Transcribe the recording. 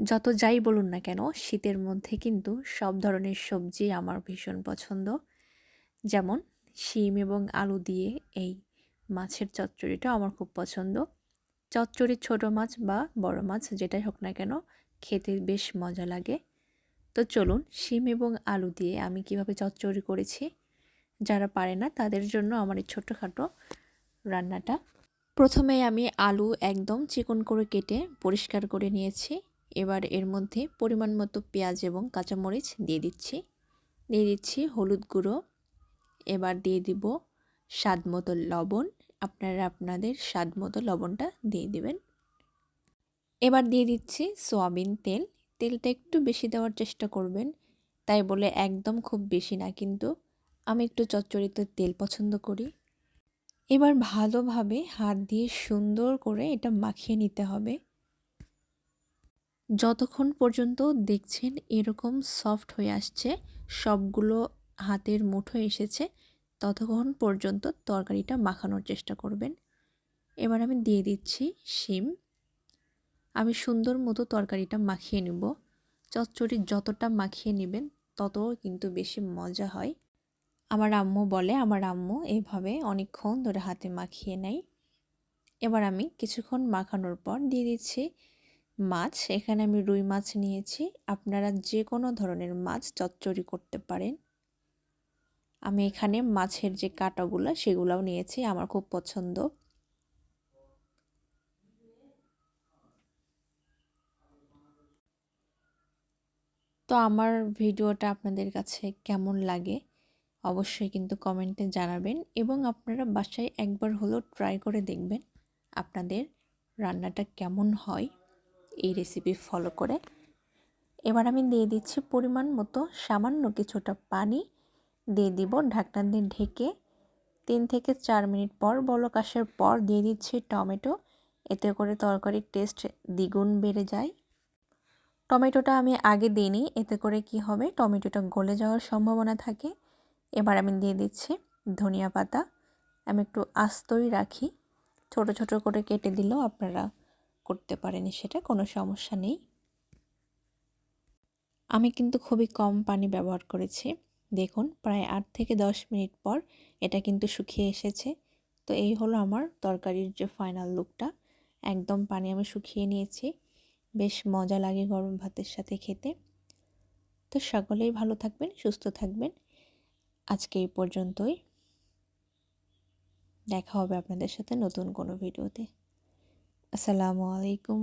যত যাই বলুন না কেন, শীতের মধ্যে কিন্তু সব ধরনের সবজি আমার ভীষণ পছন্দ। যেমন শিম এবং আলু দিয়ে এই মাছের চচ্চড়িটা আমার খুব পছন্দ। চচ্চড়ি ছোট মাছ বা বড় মাছ যেটাই হোক না কেন, খেতে বেশ মজা লাগে। তো চলুন শিম এবং আলু দিয়ে আমি কীভাবে চচ্চড়ি করেছি, যারা পারে না তাদের জন্য আমার এই ছোটোখাটো রান্নাটা। প্রথমে আমি আলু একদম চিকন করে কেটে পরিষ্কার করে নিয়েছি। এবার এর মধ্যে পরিমাণ মতো পেঁয়াজ এবং কাঁচামরিচ দিয়ে দিচ্ছি। দিয়ে দিচ্ছি হলুদ গুঁড়ো। এবার দিয়ে দিব স্বাদ মতো লবণ। আপনারা আপনাদের স্বাদ মতো লবণটা দিয়ে দিবেন। এবার দিয়ে দিচ্ছি সোয়াবিন তেল। তেলটা একটু বেশি দেওয়ার চেষ্টা করবেন। তাই বলে একদম খুব বেশি না, কিন্তু আমি একটু চচ্চড়িতে তেল পছন্দ করি। এবার ভালোভাবে হাত দিয়ে সুন্দর করে এটা মাখিয়ে নিতে হবে। যতক্ষণ পর্যন্ত দেখছেন এরকম সফট হয়ে আসছে, সবগুলো হাতের মুঠো এসেছে, ততক্ষণ পর্যন্ত তরকারিটা মাখানোর চেষ্টা করবেন। এবার আমি দিয়ে দিচ্ছি শিম। আমি সুন্দর মতো তরকারিটা মাখিয়ে নেব। চচ্চড়ি যতটা মাখিয়ে নেবেন তত কিন্তু বেশি মজা হয়। আমার আম্মু বলে, আমার আম্মু এভাবে অনেকক্ষণ ধরে হাতে মাখিয়ে নেয়। এবার আমি কিছুক্ষণ মাখানোর পর দিয়ে দিচ্ছি মাছ, এখানে আমি রুই মাছ নিয়েছি। আপনারা যে কোনো ধরনের মাছ চচ্চড়ি করতে পারেন। আমি এখানে মাছের যে কাটাগুলো, সেগুলোও নিয়েছি, আমার খুব পছন্দ। তো আমার ভিডিওটা আপনাদের কাছে কেমন লাগে, অবশ্যই কিন্তু কমেন্টে জানাবেন এবং আপনারা বাসায় একবার হলেও ট্রাই করে দেখবেন আপনাদের রান্নাটা কেমন হয়। এই রেসিপি ফলো করে। এবার আমি দিয়ে দিচ্ছি পরিমাণ মতো সামান্য কিছুটা পানি। দিয়ে দিব ঢাকনা দিয়ে ঢেকে। তিন থেকে চার মিনিট পর বলক আসার পর দিয়ে দিচ্ছি টমেটো। এতে করে তরকারির টেস্ট দ্বিগুণ বেড়ে যায়। টমেটোটা আমি আগে দিইনি, এতে করে কি হবে, টমেটোটা গলে যাওয়ার সম্ভাবনা থাকে। এবার আমি দিয়ে দিচ্ছি ধনিয়া পাতা। আমি একটু আস্তই রাখি। ছোট ছোট করে কেটে দিলেও আপনারা করতে পারেন সেটা কোনো সমস্যা নেই। আমি কিন্তু খুবই কম পানি ব্যবহার করেছি। দেখুন, প্রায় আট থেকে দশ মিনিট পর এটা কিন্তু শুকিয়ে এসেছে। তো এই হলো আমার তরকারির যে ফাইনাল লুকটা একদম পানি আমি শুকিয়ে নিয়েছি। বেশ মজা লাগে গরম ভাতের সাথে খেতে। তো সকলেই ভালো থাকবেন, সুস্থ থাকবেন। আজকে এই পর্যন্তই। দেখা হবে আপনাদের সাথে নতুন কোনো ভিডিওতে আসসালামু আলাইকুম